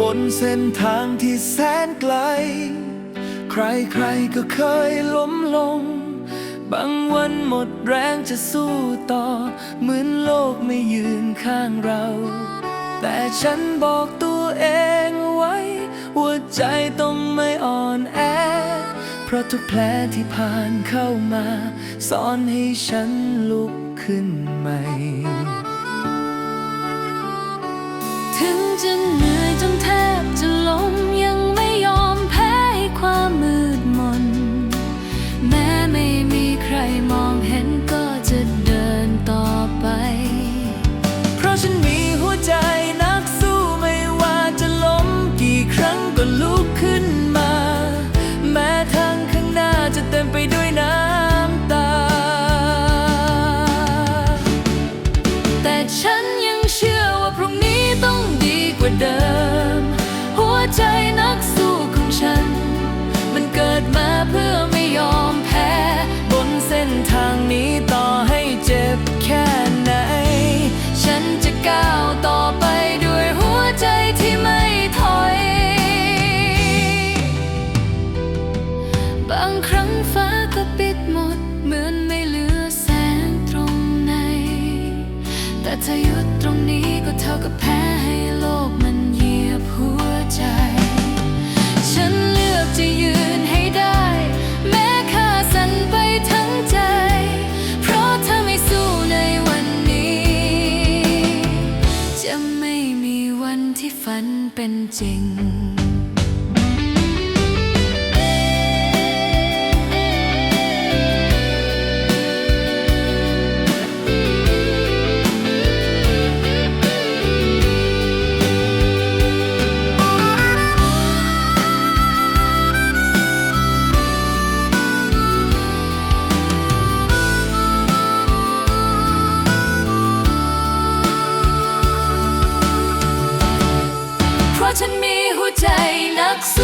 บนเส้นทางที่แสนไกล ใครๆก็เคยล้มลง บางวันหมดแรงจะสู้ต่อ เหมือนโลกไม่ยืนข้างเรา แต่ฉันบอกตัวเองไว้ ว่าใจต้องไม่อ่อนแอ เพราะทุกแผลที่ผ่านเข้ามา สอนให้ฉันลุกขึ้นใหม่ ฉันยังเชื่อว่าพรุ่งนี้ต้องดีกว่าเดิม หัวใจนักสู้ของฉัน มันเกิดมาเพื่อไม่ยอมแพ้ บนเส้นทางนี้ต่อให้เจ็บแค่ไหน ฉันจะก้าวต่อไปด้วยหัวใจที่ไม่ถอย บางครั้งฟ้า แต่ถ้าหยุดตรงนี้ก็เท่ากับแพ้ให้โลกมันเหยียบหัวใจ ฉันเลือกจะยืนให้ได้ แม้ข้าสั่นไปทั้งใจ เพราะถ้าไม่สู้ในวันนี้ จะไม่มีวันที่ฝันเป็นจริง ฉันมีหัวใจนักสู้